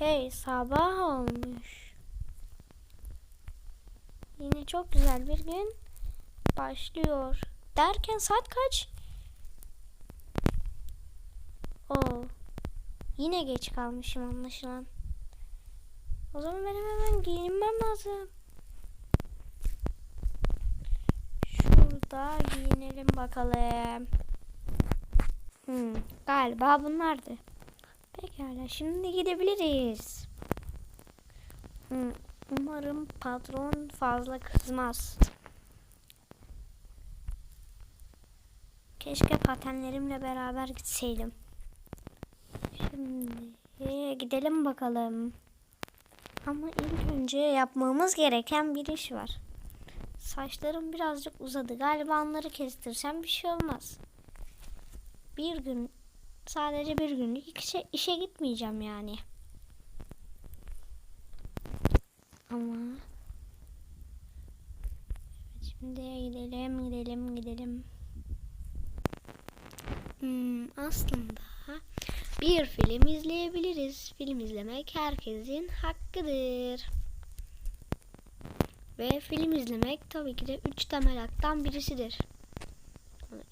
Hey sabah olmuş. Yine çok güzel bir gün başlıyor. Derken saat kaç? Oo. Yine geç kalmışım anlaşılan. O zaman benim hemen giyinmem lazım. Şurada giyinelim bakalım. Hmm, galiba bunlardı. Pekala şimdi gidebiliriz. Umarım patron fazla kızmaz. Keşke patenlerimle beraber gitseydim. Şimdi gidelim bakalım. Ama ilk önce yapmamız gereken bir iş var. Saçlarım birazcık uzadı. Galiba onları kestirsem bir şey olmaz. Bir gün sadece bir günlük işe, işe gitmeyeceğim yani. Ama evet, şimdi gidelim gidelim gidelim. Hmm, aslında bir film izleyebiliriz. Film izlemek herkesin hakkıdır. Ve film izlemek tabii ki de üç temel haktan birisidir.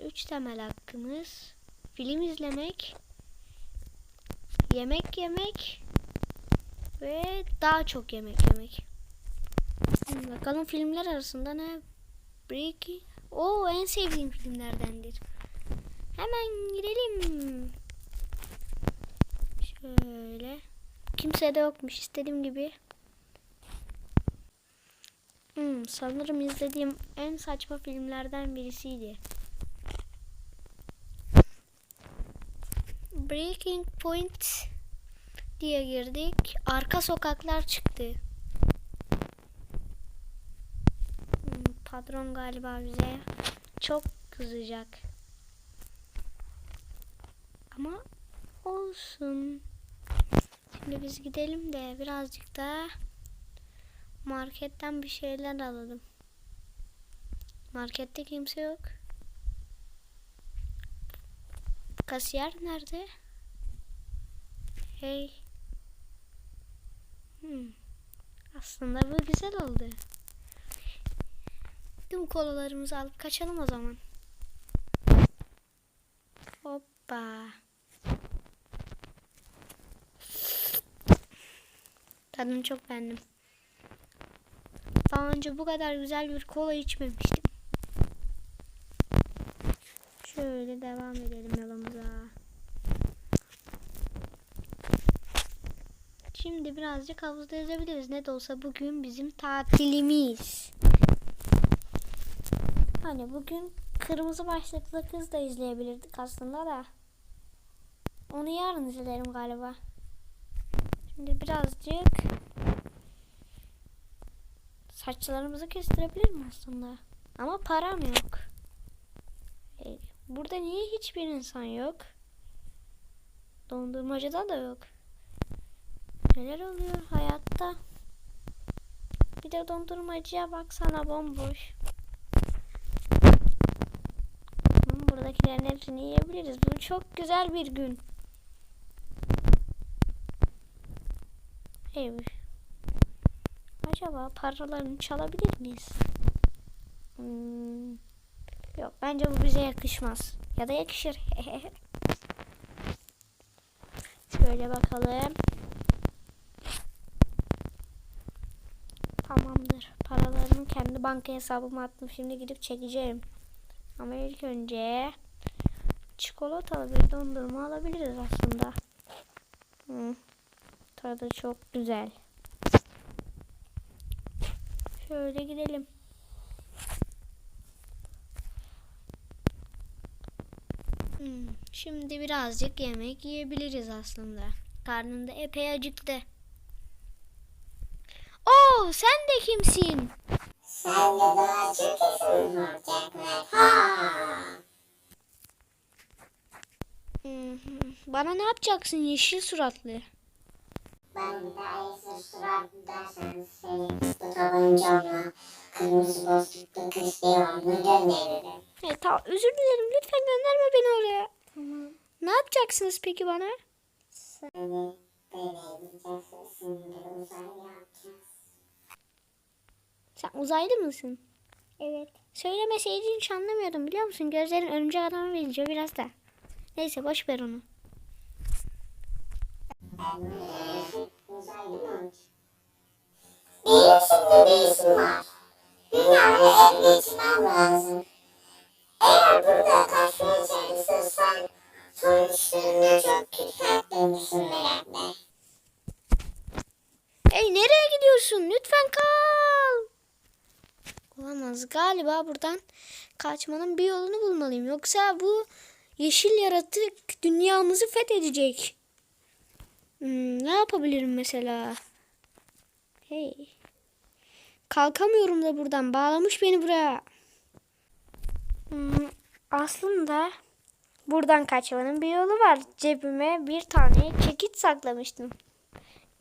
Üç temel hakkımız film izlemek, yemek yemek ve daha çok yemek yemek. Bakalım filmler arasında ne? Breaking. O en sevdiğim filmlerdendir. Hemen girelim. Şöyle. Kimse de yokmuş istediğim gibi. Hmm, sanırım izlediğim en saçma filmlerden birisiydi. Breaking Point diye girdik. Arka sokaklar çıktı. Hmm, patron galiba bize çok kızacak. Ama olsun. Şimdi biz gidelim de birazcık da marketten bir şeyler alalım. Markette kimse yok. Kasiyer nerede? Hey. Hmm. Aslında bu güzel oldu. Tüm kolalarımızı alıp kaçalım o zaman. Hoppa. Tadını çok beğendim. Daha önce bu kadar güzel bir kola içmemiştim. Şöyle devam edelim yolumuza. Şimdi birazcık havuzda yüzebiliriz. Ne de olsa bugün bizim tatilimiz. Hani bugün kırmızı başlıklı kız da izleyebilirdik aslında da. Onu yarın izlerim galiba. Şimdi birazcık saçlarımızı kestirebilirim aslında. Ama param yok. Burada niye hiçbir insan yok? Dondurmacıda da yok. Neler oluyor hayatta? Bir de dondurmacıya baksana bomboş. Buradakilerin hepsini yiyebiliriz. Bu çok güzel bir gün. Ev. Acaba paralarını çalabilir miyiz? Hmm. Yok bence bu bize yakışmaz. Ya da yakışır. Şöyle bakalım. Tamamdır. Paralarımı kendi banka hesabıma attım. Şimdi gidip çekeceğim. Ama ilk önce çikolatalı bir dondurma alabiliriz aslında. Hmm. Tadı çok güzel. Şöyle gidelim. Hmm, Şimdi birazcık yemek yiyebiliriz aslında. Karnım da epey acıktı. Oo, sen de kimsin? Sen de doğacı kesin olacaklar. Ha! Hı. Bana ne yapacaksın yeşil suratlı? Ben de ayısız suratlı derseniz seni kıslı tabancamla kırmızı bozduklu kız devamlı gönderirim. Tamam özür dilerim gönderme beni oraya. Ne yapacaksınız peki bana? Seni. Sen uzaylı mısın? Evet. Söylemeseydin hiç anlamıyordum biliyor musun? Gözlerin örümcek adama benziyor biraz da. Neyse boş ver onu. Benim şimdi bir işim var. Dünyayı ele geçirmem lazım. Eğer burada kaçmaya çalışırsan sonuçlarını çok merak etme. Hey nereye gidiyorsun? Lütfen kal. Olamaz. Galiba buradan kaçmanın bir yolunu bulmalıyım. Yoksa bu yeşil yaratık dünyamızı fethedecek. Hmm, ne yapabilirim mesela? Hey. Kalkamıyorum da buradan. Bağlamış beni buraya. Hmm, aslında buradan kaçmanın bir yolu var. Cebime bir tane çekiç saklamıştım.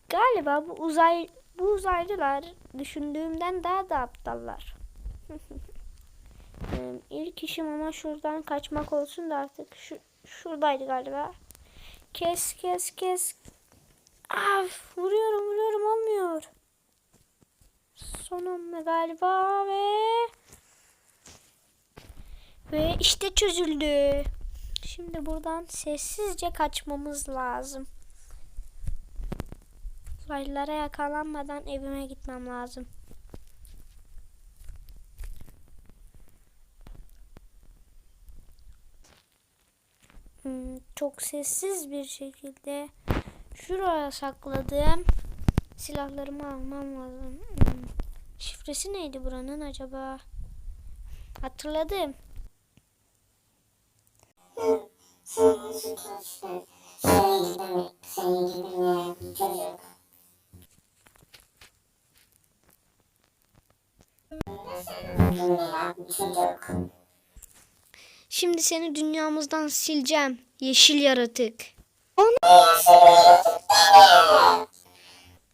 Galiba bu uzay bu uzaylılar düşündüğümden daha da aptallar. Ee, İlk işim ama şuradan kaçmak olsun da artık şu şuradaydı galiba. Kes kes kes. Af, vuruyorum vuruyorum olmuyor. Sonunda galiba ve ve işte çözüldü. Şimdi buradan sessizce kaçmamız lazım. Uzaylılara yakalanmadan evime gitmem lazım. Hmm, çok sessiz bir şekilde şuraya sakladığım silahlarımı almam lazım. Hmm, Şifresi neydi buranın acaba? Hatırladım. Senin şu keşfi. Seni gidemek, seni gidemeyen çocuk. Sen merak çocuk. Şimdi seni dünyamızdan sileceğim. Yeşil yaratık.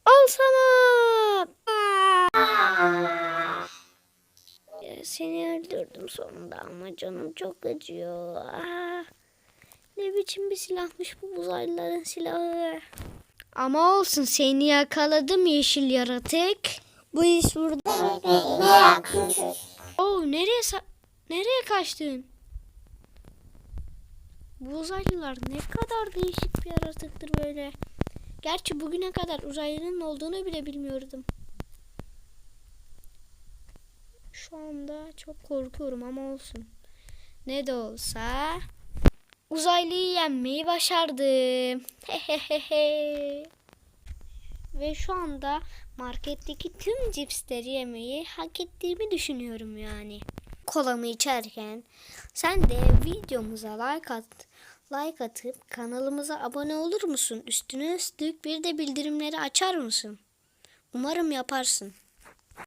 Al sana. Ya, Seni öldürdüm sonunda ama canım çok acıyor. Ah, ne biçim bir silahmış bu uzaylıların silahı. Ama olsun seni yakaladım yeşil yaratık. Bu iş burada. Çocuk. Oo nereye nereye kaçtın? Bu uzaylılar ne kadar değişik bir yaratıktır böyle. Gerçi bugüne kadar uzaylının olduğunu bile bilmiyordum. Şu anda çok korkuyorum ama olsun. Ne de olsa uzaylıyı yenmeyi başardım. Ve şu anda marketteki tüm cipsleri yemeyi hak ettiğimi düşünüyorum yani. Kolamı içerken sen de videomuza like at like atıp kanalımıza abone olur musun? Üstüne üstlük bir de bildirimleri açar mısın? Umarım yaparsın.